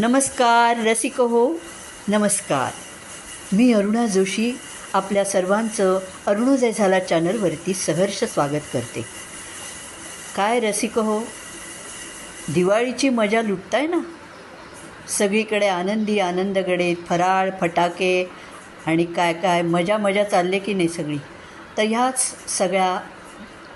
नमस्कार रसिक हो. नमस्कार. मी अरुणा जोशी आपल्या सर्वांचं अरुणोदय झाला चॅनलवरती सहर्ष स्वागत करते. काय रसिक हो? दिवाळीची मजा लुटताय ना? सगळीकडे आनंदी आनंदगडे फराळ फटाके आणि काय काय मजा मजा चालले की नाही सगळी? तर ह्याच सगळ्या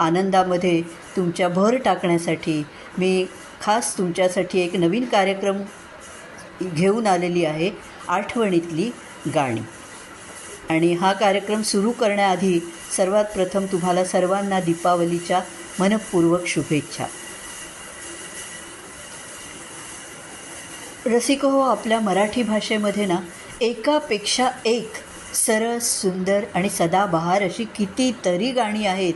आनंदामध्ये तुमच्या भर टाकण्यासाठी मी खास तुमच्यासाठी एक नवीन कार्यक्रम घेऊन आलेली आहे आठवणीतली गाणी. आणि हा कार्यक्रम सुरू करण्याआधी सर्वात प्रथम तुम्हाला सर्वांना दीपावलीच्या मनपूर्वक शुभेच्छा. रसिक हो आपल्या मराठी भाषेमध्ये ना एकापेक्षा एक सरस सुंदर आणि सदाबहार अशी कितीतरी गाणी आहेत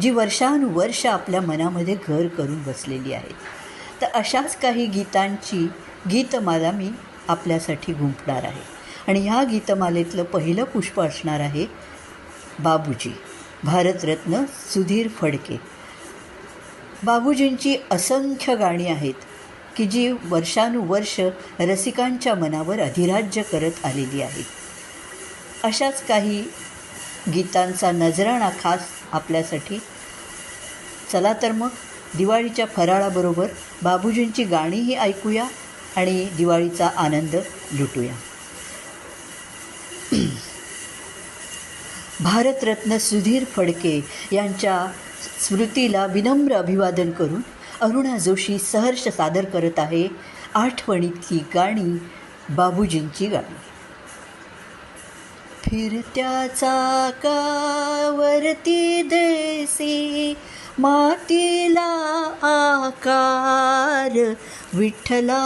जी वर्षानुवर्ष आपल्या मनामध्ये घर करून बसलेली आहेत. तर अशाच काही गीतांची गीतमाला मी आपल्यासाठी गुंफणार आहे. आणि ह्या गीतमालेतलं पहिलं पुष्प असणार आहे बाबूजी. भारतरत्न सुधीर फडके. बाबूजींची असंख्य गाणी आहेत की जी वर्षानुवर्ष रसिकांच्या मनावर अधिराज्य करत आलेली आहेत. अशाच काही गीतांचा नजराणा खास आपल्यासाठी. चला तर मग दिवाळीच्या फराळाबरोबर बाबूजींची गाणीही ऐकूया. आणि दिवाळीचा आनंद लुटूया. भारतरत्न सुधीर फडके यांच्या स्मृतीला विनम्र अभिवादन करून अरुणा जोशी सहर्ष सादर करत आहे आठवणीतली गाणी बाबूजींची गाणी. फिरत्या चाकावरती देसी मातीला आकार विठ्ठला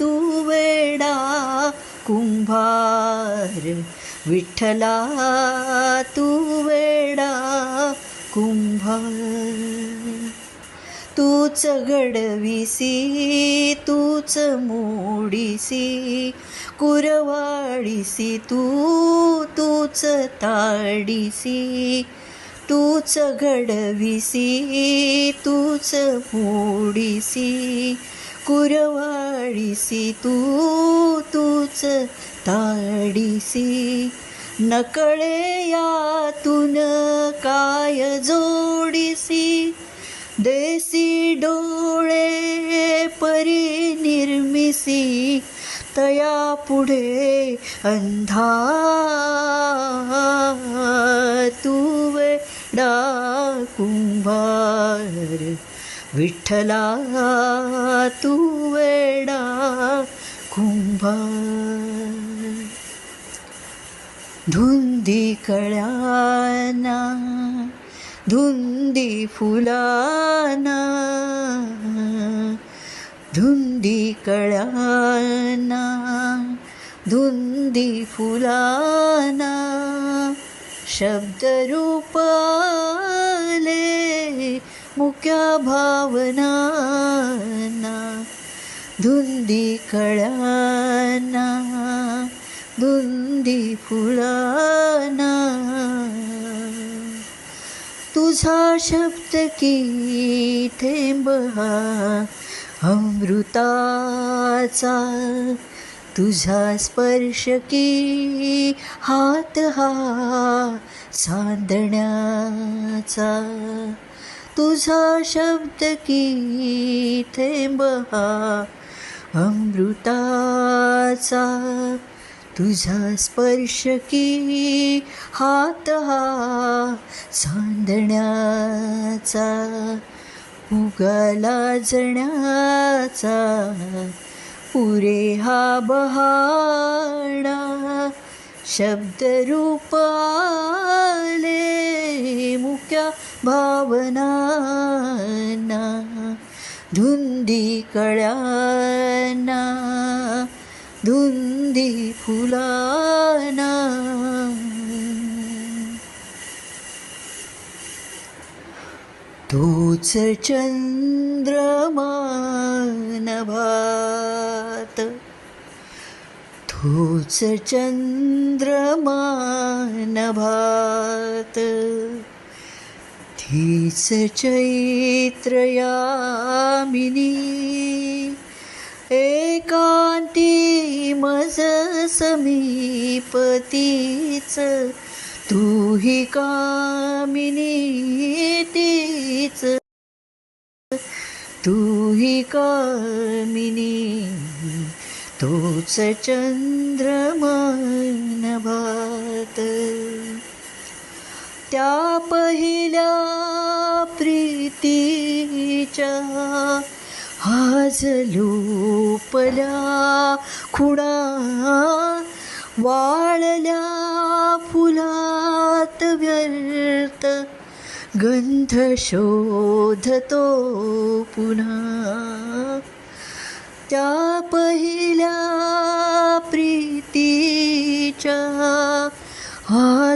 तू वेडा कुंभार. विठ्ठला तू वेडा कुंभार. तूच घडविसी तूच मोडीसी कुरवाडीसी तू तूच ताडीसी. तूच घडविसी तूच मोडीसी कुरवाडीसी तू तूच ताडीसी. नकळे यातून काय जोडीसी? देसी डोळे परी निर्मिसी तया पुढे अंधा तू कुंभार विठ्ठला तू वेडा कुंभार. धुंदी कळ्याना धुंदी फुलाना धुंदी कळ्याना धुंदी फुलाना. शब्दरूपाले मुक्या भावना धुंदी कळाना धुंदी फुलाना. तुझा शब्द की थेंब हा अमृताचा तुझा स्पर्श की हात हा सांदण्याचा. तुझा शब्द की थेंब हा अमृताचा. तुझा स्पर्श की हात हा सांदण्याचा. उगाला जण्याचा. पुरे हा बहाणा शब्दरूपाले मुख्या भावना धुंदी कळ्याना धुंदी फुलाना. तोच चंद्रमा तूच चंद्रमानभात तीच चैत्रयामिनी एकांती मज समीपतीच तू ही कामिनी तीच तू ही कामिनी तोच चंद्रमानभात त्या पहिल्या प्रीतीच्या हाज लोपल्या खुणा वाळल्या फुलात व्यर्थ. गंध शोधतो पुन्हा. त्या पहिल्या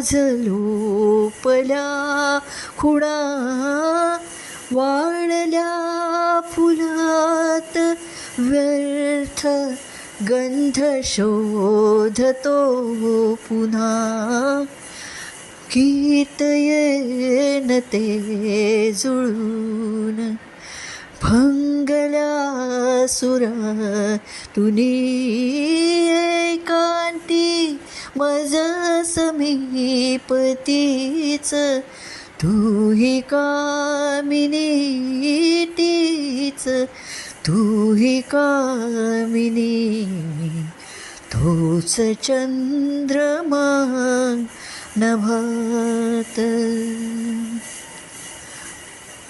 आज लोपल्या खुणा वाळल्या फुलात व्यर्थ गंध शोधतो पुन्हा. गीतयेन ते जुळून भंगल्या सुरा तुनी कांती मज समीपतीच तू ही कामिनी तीच तू ही कामिनी तोच चंद्रमा नभात.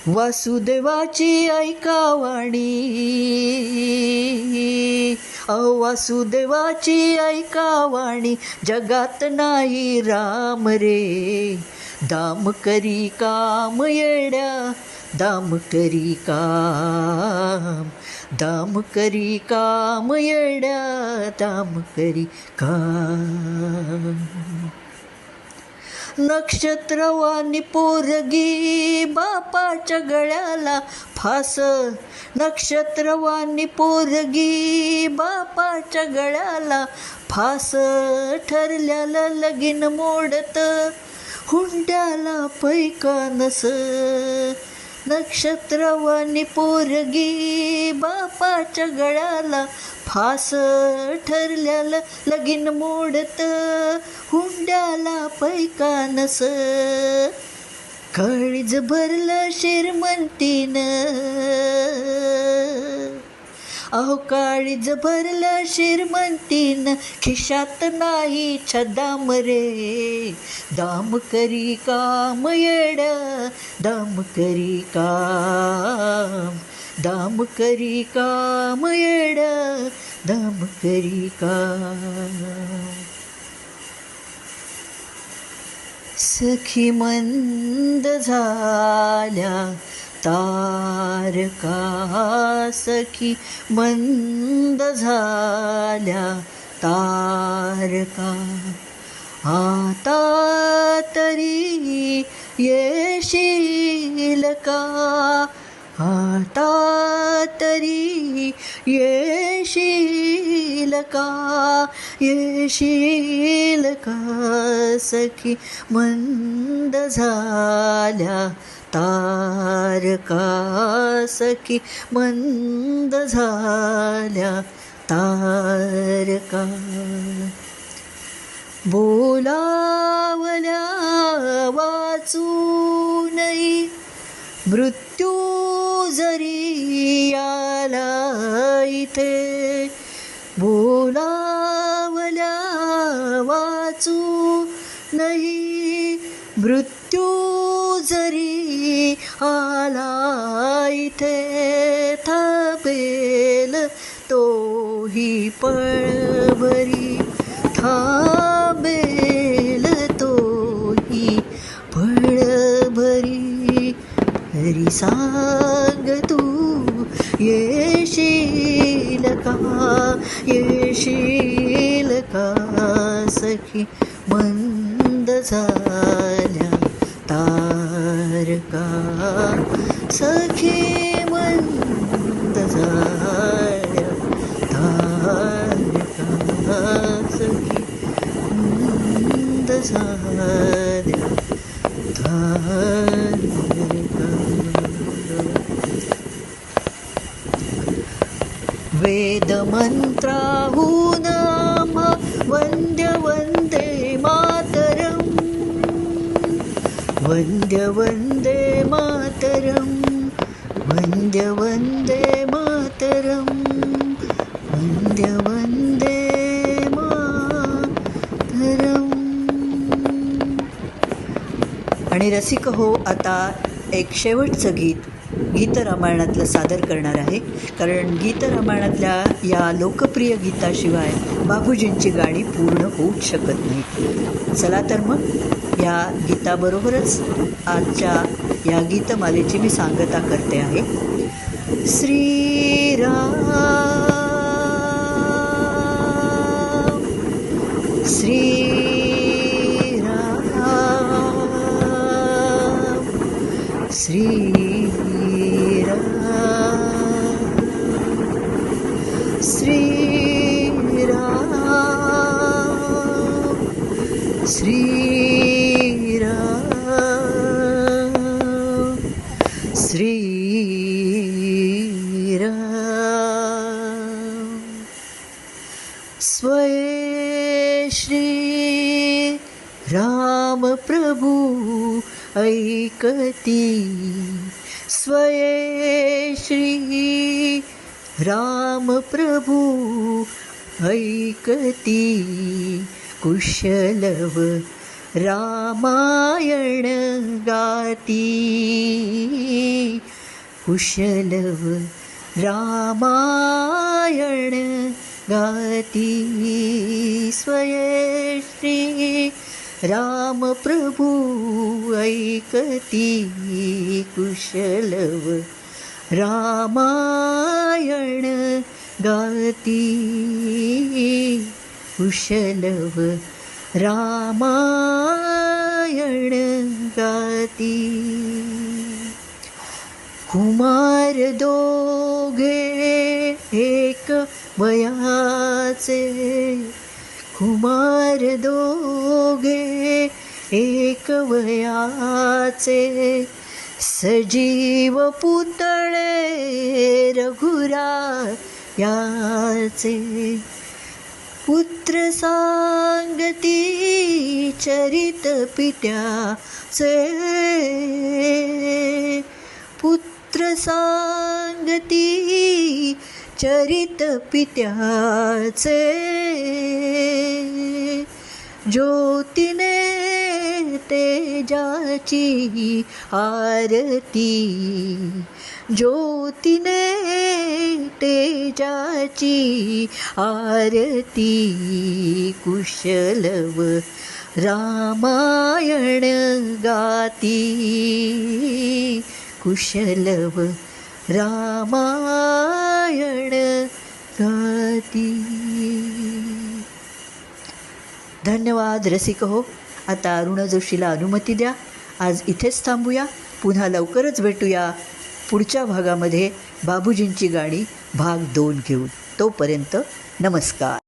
वासुदेवाची ऐकावाणी. अहो वासुदेवाची ऐकावाणी. जगात नाही राम रे. दाम करी काम येड्या. दाम करी काम. दाम करी काम येड्या. दाम करी काम. नक्षत्रवाणी पोरगी बापाच्या गळ्याला फास नक्षत्रवाणी पोरगी बापाच्या गळ्याला फास ठरल्याला लगीन मोडत हुंड्याला पैका नस नक्षत्रवाणी पोरगी बापाच्या गळ्याला फास ठरल्याला लगीन मोडत हुंड्याला पैका नस. काळीज भरलं श्रीमंतीनं. अहो काळीज भरलं श्रीमंतीन खिशात नाही छदाम रे. दाम करी काम येड दाम करी काम दाम करी काम येड दाम करी काम. सखी मंद झाल्या तारका सखी मंद झाल्या? तारका आता तरी येशील का? आता तरी येशील का? येशील का सखी मंद झाल्या? तारका सखी मंद झाल्या. तारका बोलावल्या वाचूनही मृत्यू जरी आला इथे आला इथे थांबेल तोही पळभरी थांबेल तोही पळभरी हरी सांग तू येशील का? येशील का सखी? मंद झाल्या तारका. सखी मंद झाल्या तारका सखी मंद झाल्या तारका वेदमन्त्राहून वन्द्य वन्दे मातरम् वन्द्य वन्दे मातरं वन्द्य वन्दे मातरं वन्द्य वन्दे मातरम। आणि रसिक हो आता एक शेवटचं गीत गीतरामायणातलं सादर करणार आहे. कारण गीतरामायणातल्या या लोकप्रिय गीताशिवाय बाबूजींची गाणी पूर्ण होऊच शकत नाही चला तर मग ह्या गीताबरोबरच आजच्या या गीतमालेची मी सांगता करते आहे. श्रीराम श्रीराम श्रीराम श्री ऐकती स्वये श्री राम प्रभु ऐकती। कुशलव रामायण गाती। कुशलव रामायण गाती। श्री राम प्रभू ऐकती कुशलव रामायण गाती कुशलव रामायण गाती। कुमार दोघे एक वयाचे कुमार दोघे एक वयाचे सजीव पुतळे रघुरा याचे पुत्र सांगती चरित पित्याचे. पुत्र सांगती चरित पित्याचे. ज्योतीने तेजाची आरती. ज्योतीने तेजाची आरती. कुशलव रामायण गाती. कुशलव रामायण गाती. धन्यवाद रसिक हो. आता अरुण जोशीला अनुमती द्या. आज इथेच थांबूया. पुन्हा लवकरच भेटूया. पुढच्या भागामध्ये बाबूजींची गाणी भाग दोन घेऊन. तोपर्यंत नमस्कार.